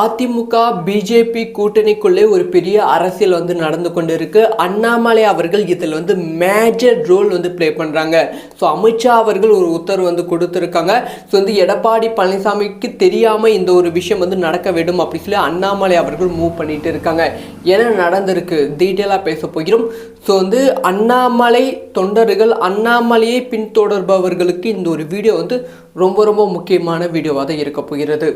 AIADMK BJP கூட்டணிக்குள்ளே ஒரு பெரிய அரசியல் வந்து நடந்து கொண்டு இருக்கு அண்ணாமலை அவர்கள் இதில் வந்து மேஜர் ரோல் வந்து ப்ளே பண்ணுறாங்க ஸோ அமித்ஷா அவர்கள் ஒரு உத்தரவு வந்து கொடுத்துருக்காங்க. ஸோ வந்து எடப்பாடி பழனிசாமிக்கு தெரியாமல் இந்த ஒரு விஷயம் வந்து நடக்க வேண்டும் அப்படி சொல்லி அண்ணாமலை அவர்கள் மூவ் பண்ணிட்டு இருக்காங்க. என்ன நடந்திருக்கு? டீட்டெயிலாக பேச போகிறோம். ஸோ வந்து அண்ணாமலை தொண்டர்கள் அண்ணாமலையை பின்தொடர்பவர்களுக்கு இந்த ஒரு வீடியோ வந்து ரொம்ப ரொம்ப முக்கியமான வீடியோவாக தான் இருக்க போகிறது.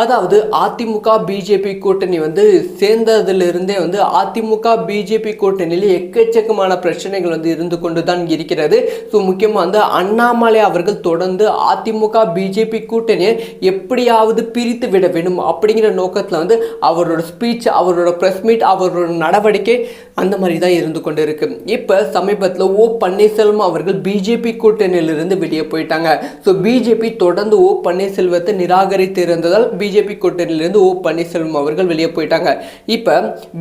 அதாவது அதிமுக பிஜேபி கூட்டணி வந்து சேர்ந்ததிலிருந்தே வந்து அதிமுக பிஜேபி கூட்டணியில் எக்கச்சக்கமான பிரச்சனைகள் வந்து இருந்து கொண்டு தான் இருக்கிறது. ஸோ முக்கியமாக வந்து அண்ணாமலை அவர்கள் தொடர்ந்து அதிமுக பிஜேபி கூட்டணியை எப்படியாவது பிரித்து விட வேண்டும் அப்படிங்கிற நோக்கத்தில் வந்து அவரோட ஸ்பீச் அவரோட ப்ரெஸ் மீட் அவரோட நடவடிக்கை அந்த மாதிரி தான் இருந்து கொண்டு இருக்கு. இப்போ சமீபத்தில் ஓ பன்னீர்செல்வம் அவர்கள் பிஜேபி கூட்டணியிலிருந்து வெளியே போயிட்டாங்க. ஸோ பிஜேபி தொடர்ந்து ஓ பன்னீர்செல்வத்தை நிராகரித்து இருந்ததால் பிஜேபி கூட்டணியிலிருந்து ஓ பன்னீர்செல்வம் அவர்கள் வெளியே போயிட்டாங்க. இப்போ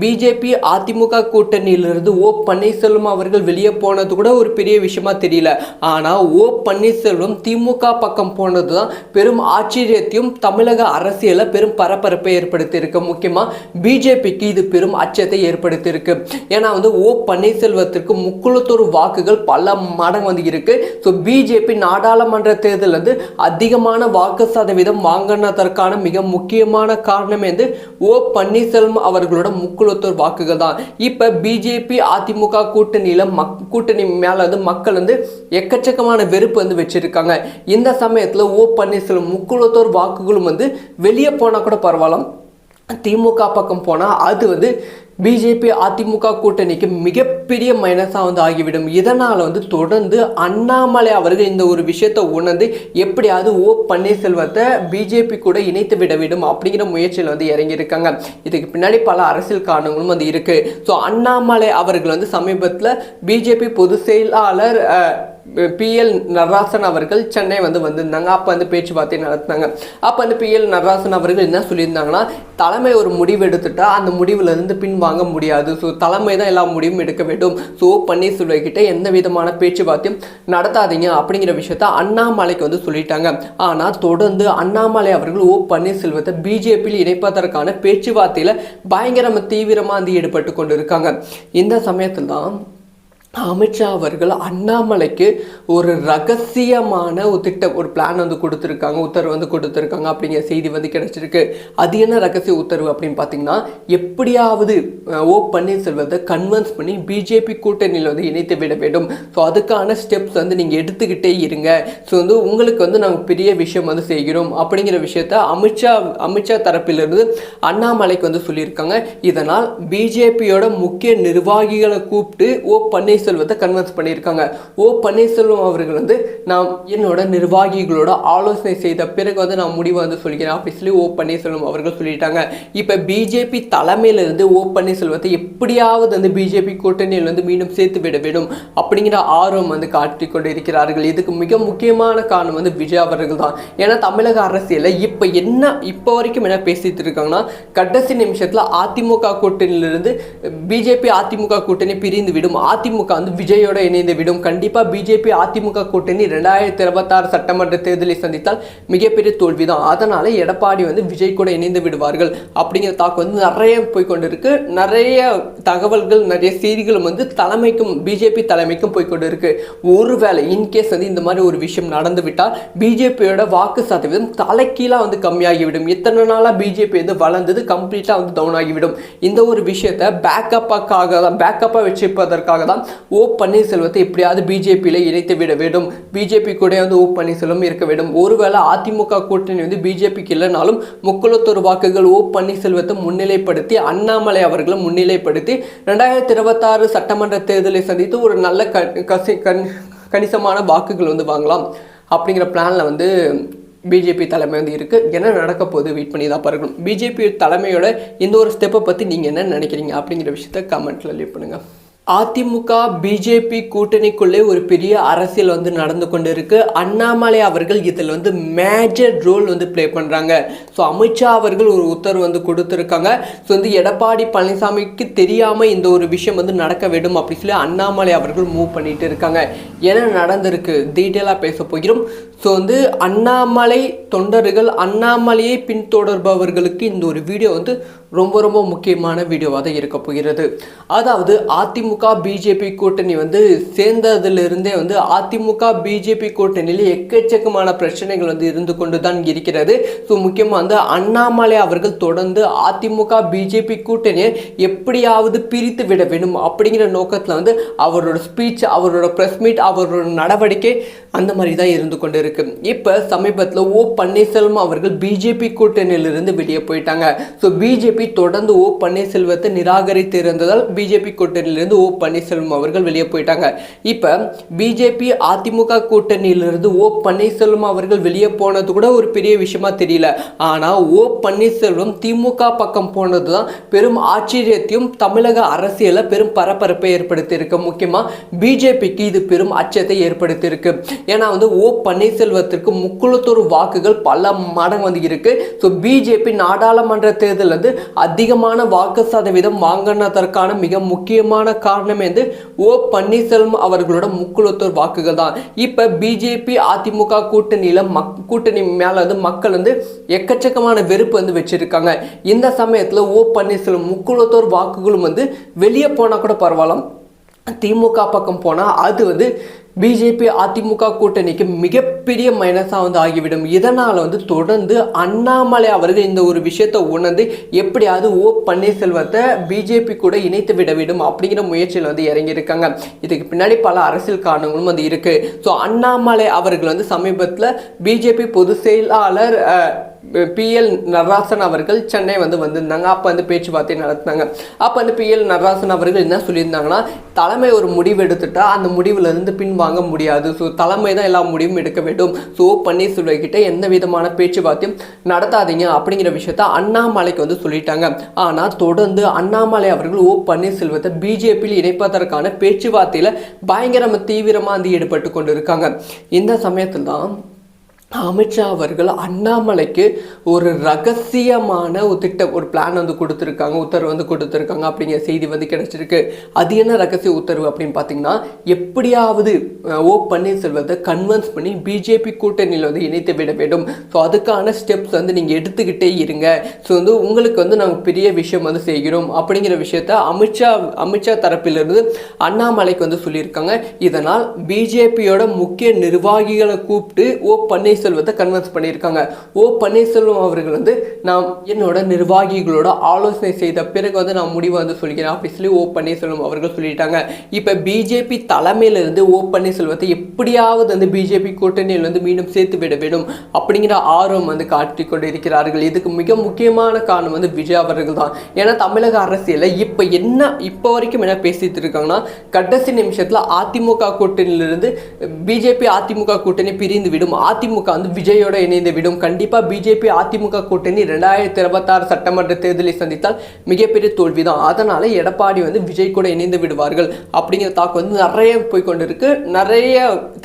பிஜேபி அதிமுக கூட்டணியிலிருந்து ஓ பன்னீர்செல்வம் அவர்கள் வெளியே போனது கூட ஒரு பெரிய விஷயமா தெரியல. ஆனால் ஓ பன்னீர்செல்வம் திமுக பக்கம் போனது தான் பெரும் ஆச்சரியத்தையும் தமிழக அரசியலில் பெரும் பரபரப்பை ஏற்படுத்தியிருக்கு. முக்கியமாக பிஜேபிக்கு இது பெரும் அச்சத்தை ஏற்படுத்தியிருக்கு. ஏன்னா வந்து ஓ செல்வத்திற்கு முக்குளத்தூர் வாக்குகள் பல மடங்கு வந்து இருக்கு. ஸோ பிஜேபி நாடாளுமன்ற தேர்தல் வந்து அதிகமான வாக்கு சதவீதம் வாங்கினதற்கான மிக முக்கியமான காரணம் வந்து ஓ பன்னீர்செல்வம் அவர்களோட முக்குளத்தூர் வாக்குகள் தான். இப்போ பிஜேபி அதிமுக கூட்டணியில் மக் கூட்டணி மேலே வந்து மக்கள் வந்து எக்கச்சக்கமான வெறுப்பு வந்து வச்சிருக்காங்க. இந்த சமயத்தில் ஓ பன்னீர்செல்வம் முக்குளத்தோர் வாக்குகளும் வந்து வெளியே போனால் கூட பரவாயில்ல. திமுக பக்கம் போனால் அது வந்து பிஜேபி அதிமுக கூட்டணிக்கு மிகப்பெரிய மைனஸாக வந்து ஆகிவிடும். இதனால் வந்து தொடர்ந்து அண்ணாமலை அவர்கள் இந்த ஒரு விஷயத்தை உணர்ந்து எப்படியாவது ஓ பன்னீர்செல்வத்தை பிஜேபி கூட இணைத்து விட வேண்டும் அப்படிங்கிற முயற்சியில் வந்து இறங்கியிருக்காங்க. இதுக்கு பின்னாடி பல அரசியல் காரணங்களும் வந்து இருக்குது ஸோ அண்ணாமலை அவர்கள் வந்து சமீபத்தில் பிஜேபி பொதுச் செயலாளர் பிஎல் நடராசன் அவர்கள் சென்னை வந்து வந்திருந்தாங்க. அப்போ வந்து பேச்சுவார்த்தை நடத்தினாங்க. அப்போ வந்து பிஎல் நடராசன் அவர்கள் என்ன சொல்லியிருந்தாங்கன்னா தலைமை ஒரு முடிவு எடுத்துட்டா அந்த முடிவுலேருந்து பின்வாங்க முடியாது. ஸோ தலைமை தான் எல்லா முடிவும் எடுக்க வேண்டும். ஸோ பன்னீர்செல்வக்கிட்ட எந்த விதமான பேச்சுவார்த்தையும் நடத்தாதீங்க அப்படிங்கிற விஷயத்த அண்ணாமலைக்கு வந்து சொல்லிட்டாங்க. ஆனால் தொடர்ந்து அண்ணாமலை அவர்கள் ஓ பன்னீர்செல்வத்தை பிஜேபியில் இணைப்பதற்கான பேச்சுவார்த்தையில் பயங்கரமாக தீவிரமாக வந்து ஈடுபட்டு கொண்டு இருக்காங்க இந்த சமயத்தில் தான் அமித்ஷா அவர்கள் அண்ணாமலைக்கு ஒரு ரகசியமான ஒரு திட்டம் ஒரு பிளான் வந்து கொடுத்துருக்காங்க உத்தரவு வந்து கொடுத்துருக்காங்க அப்படிங்கிற செய்தி வந்து கிடச்சிருக்கு. அது என்ன ரகசிய உத்தரவு அப்படின்னு பார்த்தீங்கன்னா எப்படியாவது ஓ பன்னீர்செல்வத்தை கன்வின்ஸ் பண்ணி பிஜேபி கூட்டணியில் வந்து இணைத்து விட வேண்டும். ஸோ அதுக்கான ஸ்டெப்ஸ் வந்து நீங்கள் எடுத்துக்கிட்டே இருங்க. ஸோ வந்து உங்களுக்கு வந்து நாங்கள் பெரிய விஷயம் வந்து செய்கிறோம் அப்படிங்கிற விஷயத்த அமித்ஷா அமித்ஷா தரப்பிலிருந்து அண்ணாமலைக்கு வந்து சொல்லியிருக்காங்க. இதனால் பிஜேபியோட முக்கிய நிர்வாகிகளை கூப்பிட்டு ஓ பன்னீர்செல்வத்தை கன்வின்ஸ் பண்ணியிருக்காங்க. ஓ பன்னீர்செல்வம் அவர்கள் வந்து நான் என்னோட நிர்வாகிகளோட ஆலோசனை செய்த பிறகு வந்து நான் முடிவை வந்து சொல்கிறேன். அப்படி சொல்லி ஓ பன்னீர்செல்வம் அவர்கள் சொல்லிட்டாங்க. இப்போ பிஜேபி தலைமையிலிருந்து ஓ பன்னீர்செல்வத்தை எப்படியாவது வந்து பிஜேபி கூட்டணியில் வந்து மீண்டும் சேர்த்து விட வேண்டும் அப்படிங்கிற ஆர்வம் வந்து காட்டிக் கொண்டு இருக்கிறார்கள் இதுக்கு மிக முக்கியமான காரணம் வந்து விஜய் அவர்கள் தான். ஏன்னா தமிழக அரசியலில் இப்போ என்ன இப்போ வரைக்கும் என்ன பேசிட்டு இருக்காங்கன்னா கடைசி நிமிஷத்தில் அதிமுக கூட்டணியிலிருந்து பிஜேபி அதிமுக கூட்டணி பிரிந்து விடும். அதிமுக வந்து விஜயோட இணைந்து விடும். கண்டிப்பாக பிஜேபி அதிமுக கூட்டணி ரெண்டாயிரத்தி இருபத்தாறு சட்டமன்ற தேர்தலை சந்தித்தால் மிகப்பெரிய தோல்வி தான் அதனால எடப்பாடி வந்து விஜய் கூட இணைந்து விடுவார்கள். அப்படிங்கிற தாக்கு வந்து நிறைய போய்கொண்டிருக்கு நிறைய தகவல்கள் நிறைய செய்திகளும் வந்து தலைமைக்கும் பிஜேபி தலைமைக்கும் போய் இருக்கு ஒருவேளை இன்கேஸ் வந்து இந்த மாதிரி ஒரு விஷயம் நடந்து விட்டால் பிஜேபியோட வாக்கு சதவீதம் தலைக்கீழாக வந்து கம்மியாகிவிடும். இத்தனை நாளாக பிஜேபி வந்து வளர்ந்தது கம்ப்ளீட்டாக வந்து டவுன் ஆகிவிடும். இந்த ஒரு விஷயத்தை பேக்கப்பாக்காக தான் பேக்கப்பாக வச்சுப்பதற்காக தான் ஓ பன்னீர்செல்வத்தை எப்படியாவது பிஜேபியில் இணைத்து விட வேண்டும். பிஜேபி கூட வந்து ஓ பன்னீர்செல்வம் இருக்க வேண்டும். ஒருவேளை அதிமுக கூட்டணி வந்து பிஜேபிக்கு இல்லைனாலும் முக்குளத்தூர் வாக்குகள் ஓ பன்னீர்செல்வத்தை முன்னிலைப்படுத்தி அண்ணாமலை அவர்களை முன்னிலைப்படுத்தி ரெண்டாயிரத்தி இருபத்தாறு சட்டமன்ற தேர்தலை சந்தித்து ஒரு நல்ல க கசி கண் கணிசமான வாக்குகள் வந்து வாங்கலாம் அப்படிங்கிற பிளானில் வந்து பிஜேபி தலைமை வந்து இருக்குது என்ன நடக்க போகுது வெயிட் பண்ணி தான் பார்க்கணும் பிஜேபி தலைமையோட இந்த ஒரு ஸ்டெப்பை பற்றி நீங்கள் என்ன நினைக்கிறீங்க அப்படிங்கிற விஷயத்த கமெண்ட்டில் லீவ் பண்ணுங்கள் அதிமுக பிஜேபி கூட்டணிக்குள்ளே ஒரு பெரிய அரசியல் வந்து நடந்து கொண்டு இருக்கு அண்ணாமலை அவர்கள் இதில் வந்து மேஜர் ரோல் வந்து ப்ளே பண்ணுறாங்க ஸோ அமித்ஷா அவர்கள் ஒரு உத்தரவு வந்து கொடுத்துருக்காங்க. ஸோ வந்து எடப்பாடி பழனிசாமிக்கு தெரியாமல் இந்த ஒரு விஷயம் வந்து நடக்க வேண்டும் அப்படி சொல்லி அண்ணாமலை அவர்கள் மூவ் பண்ணிட்டு இருக்காங்க. என்ன நடந்திருக்கு? டீட்டெயிலாக பேச போகிறோம். ஸோ வந்து அண்ணாமலை தொண்டர்கள் அண்ணாமலையை பின்தொடர்பவர்களுக்கு இந்த ஒரு வீடியோ வந்து ரொம்ப ரொம்ப முக்கியமான வீடியோவாக தான் இருக்க போகிறது. அதாவது அதிமுக பிஜேபி கூட்டணி வந்து சேர்ந்ததிலிருந்தே வந்து அதிமுக பிஜேபி கூட்டணியில் எக்கச்சக்கமான பிரச்சனைகள் வந்து இருந்து கொண்டு தான் இருக்கிறது. ஸோ முக்கியமாக வந்து அண்ணாமலை அவர்கள் தொடர்ந்து அதிமுக பிஜேபி கூட்டணியை எப்படியாவது பிரித்து விட வேண்டும் அப்படிங்கிற நோக்கத்தில் வந்து அவரோட ஸ்பீச் அவரோட ப்ரெஸ் மீட் அவரோட நடவடிக்கை அந்த மாதிரி தான் இருந்து கொண்டு இருக்கு. இப்போ சமீபத்தில் ஓ பன்னீர்செல்வம் அவர்கள் பிஜேபி கூட்டணியிலிருந்து வெளியே போயிட்டாங்க. ஸோ பிஜேபி தொடர்ந்து ஓ பன்னீர்செல்வத்தை நிராகரித்து இருந்ததால் பிஜேபி கூட்டணியிலிருந்து ஓ பன்னீர்செல்வம் அவர்கள் வெளியே போயிட்டாங்க. இப்போ பிஜேபி அதிமுக கூட்டணியிலிருந்து ஓ பன்னீர்செல்வம் அவர்கள் வெளியே போனது கூட ஒரு பெரிய விஷயமா தெரியல. ஆனால் ஓ பன்னீர்செல்வம் திமுக பக்கம் போனது தான் பெரும் ஆச்சரியத்தையும் தமிழக அரசியல பெரும் பரபரப்பை ஏற்படுத்தியிருக்கு. முக்கியமாக பிஜேபிக்கு இது பெரும் அச்சத்தை ஏற்படுத்தியிருக்கு. ஏன்னா வந்து ஓ செல்வத்திற்கு முக்குளத்தூர் வாக்குகள் பல மடங்கு வந்து இருக்கு. ஸோ பிஜேபி நாடாளுமன்ற தேர்தல் வந்து அதிகமான வாக்கு சதவீதம் வாங்கினதற்கான மிக முக்கியமான காரணம் வந்து ஓ பன்னீர்செல்வம் அவர்களோட முக்குளத்தூர் வாக்குகள் தான். இப்போ பிஜேபி அதிமுக கூட்டணியில் மக் கூட்டணி மேலே வந்து மக்கள் வந்து எக்கச்சக்கமான வெறுப்பு வந்து வச்சிருக்காங்க. இந்த சமயத்தில் ஓ பன்னீர்செல்வம் முக்குளத்தூர் வாக்குகளும் வந்து வெளியே போனால் கூட பரவாயில்ல. திமுக பக்கம் போனால் அது வந்து பிஜேபி அதிமுக கூட்டணிக்கு மிகப்பெரிய மைனஸாக வந்து ஆகிவிடும். இதனால் வந்து தொடர்ந்து அண்ணாமலை அவர்கள் இந்த ஒரு விஷயத்தை உணர்ந்து எப்படியாவது ஓ பன்னீர்செல்வத்தை பிஜேபி கூட இணைத்து விட வேண்டும் அப்படிங்கிற முயற்சியில் வந்து இறங்கியிருக்காங்க. இதுக்கு பின்னாடி பல அரசியல் காரணங்களும் வந்து இருக்குது ஸோ அண்ணாமலை அவர்கள் வந்து சமீபத்தில் பிஜேபி பொதுச் செயலாளர் பி பிஎல் நடராசன் அவர்கள் சென்னை வந்து வந்திருந்தாங்க. அப்போ வந்து பேச்சுவார்த்தை நடத்தினாங்க. அப்போ வந்து பிஎல் நடராசன் அவர்கள் என்ன சொல்லியிருந்தாங்கன்னா தலைமை ஒரு முடிவு எடுத்துட்டா அந்த முடிவுலேருந்து பின்வாங்க முடியாது. ஸோ தலைமை தான் எல்லா முடிவும் எடுக்க வேண்டும். ஸோ பன்னீர்செல்வம் கிட்டே எந்த விதமான பேச்சுவார்த்தையும் நடத்தாதீங்க அப்படிங்கிற விஷயத்த அண்ணாமலைக்கு வந்து சொல்லிட்டாங்க. ஆனால் தொடர்ந்து அண்ணாமலை அவர்கள் ஓ. பன்னீர்செல்வத்தை பிஜேபியில் இணைப்பதற்கான பேச்சுவார்த்தையில் பயங்கரமாக தீவிரமாக வந்து ஈடுபட்டு கொண்டு இருக்காங்க இந்த சமயத்தில் தான் அமித்ஷா அவர்கள் அண்ணாமலைக்கு ஒரு ரகசியமான ஒரு திட்டம் ஒரு பிளான் வந்து கொடுத்துருக்காங்க உத்தரவு வந்து கொடுத்துருக்காங்க அப்படிங்கிற செய்தி வந்து கிடச்சிருக்கு. அது என்ன ரகசிய உத்தரவு அப்படின்னு பார்த்தீங்கன்னா எப்படியாவது ஓ பன்னீர்செல்வத்தை கன்வின்ஸ் பண்ணி பிஜேபி கூட்டணியில் வந்து இணைத்து விட வேண்டும். ஸோ அதுக்கான ஸ்டெப்ஸ் வந்து நீங்கள் எடுத்துக்கிட்டே இருங்க. ஸோ வந்து உங்களுக்கு வந்து நாங்கள் பெரிய விஷயம் வந்து செய்கிறோம் அப்படிங்கிற விஷயத்த அமித்ஷா அமித்ஷா தரப்பிலிருந்து அண்ணாமலைக்கு வந்து சொல்லியிருக்காங்க. இதனால் பிஜேபியோட முக்கிய நிர்வாகிகளை கூப்பிட்டு ஓ பன்னீர்செல்வத்தை கன்வின்ஸ் பண்ணியிருக்காங்க. ஓ பன்னீர்செல்வம் அவர்கள் வந்து நான் என்னோட நிர்வாகிகளோட ஆலோசனை செய்த பிறகு வந்து நான் முடிவை வந்து சொல்கிறேன் அப்படி சொல்லி ஓ பன்னீர்செல்வம் அவர்கள் சொல்லிட்டாங்க. இப்போ பிஜேபி தலைமையிலிருந்து ஓ பன்னீர்செல்வத்தை எப்படியாவது வந்து பிஜேபி கூட்டணியில் வந்து மீண்டும் சேர்த்து விட வேண்டும் அப்படிங்கிற ஆர்வம் வந்து காட்டிக் கொண்டு இருக்கிறார்கள் இதுக்கு மிக முக்கியமான காரணம் வந்து விஜய் அவர்கள் தான். ஏன்னா தமிழக அரசியலில் இப்போ என்ன இப்போ வரைக்கும் என்ன பேசிட்டு இருக்காங்கன்னா கடைசி நிமிஷத்தில் அதிமுக கூட்டணியிலிருந்து பிஜேபி அதிமுக கூட்டணி பிரிந்து விடும். அதிமுக வந்து விஜயோட இணைந்து விடும். கண்டிப்பாக பிஜேபி அதிமுக கூட்டணி ரெண்டாயிரத்தி இருபத்தாறு சட்டமன்ற தேர்தலை சந்தித்தால் மிகப்பெரிய தோல்விதான். அதனால எடப்பாடி வந்து விஜய் கூட இணைந்து விடுவார்கள். அப்படிங்கிற தாக்கு வந்து நிறைய போய் கொண்டிருக்கு. நிறைய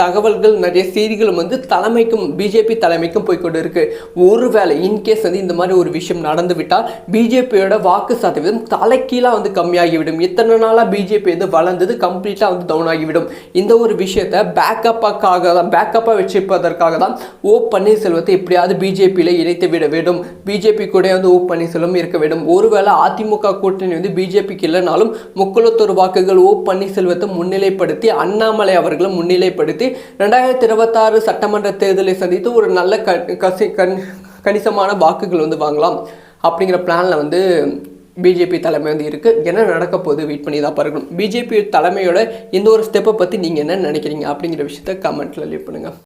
தகவல்கள் நிறைய செய்திகளும் வந்து தலைமைக்கும் பிஜேபி தலைமைக்கும் போய் கொண்டு இருக்கு ஒருவேளை இன்கேஸ் வந்து இந்த மாதிரி ஒரு விஷயம் நடந்து விட்டால் பிஜேபியோட வாக்கு சதவீதம் தலைக்கீழாக வந்து கம்மியாகிவிடும். இத்தனை நாளாக பிஜேபி வந்து வளர்ந்தது கம்ப்ளீட்டாக வந்து டவுன் ஆகிவிடும். இந்த ஒரு விஷயத்தை பேக்கப்பாக்காக தான் பேக்கப்பாக வச்சிருப்பதற்காக தான் ஓ பன்னீர்செல்வத்தை எப்படியாவது பிஜேபியில் இணைத்து விட வேண்டும். பிஜேபி கூட வந்து ஓ பன்னீர்செல்வம் இருக்க வேண்டும். ஒருவேளை அதிமுக கூட்டணி வந்து பிஜேபிக்கு இல்லைனாலும் முக்குளத்தொரு வாக்குகள் ஓ பன்னீர்செல்வத்தை முன்னிலைப்படுத்தி அண்ணாமலை அவர்களை முன்னிலைப்படுத்தி ரெண்டாயிரத்தி இருபத்தாறு சட்டமன்ற தேர்தலை சந்தித்து ஒரு நல்ல க கசி கண் கணிசமான வாக்குகள் வந்து வாங்கலாம் அப்படிங்கிற பிளானில் வந்து பிஜேபி தலைமை வந்து இருக்குது என்ன நடக்க போகுது வெயிட் பண்ணி தான் பார்க்கணும் பிஜேபி தலைமையோட இந்த ஒரு ஸ்டெப்பை பற்றி நீங்கள் என்ன நினைக்கிறீங்க அப்படிங்கிற விஷயத்த கமெண்ட்டில் லீவ் பண்ணுங்கள்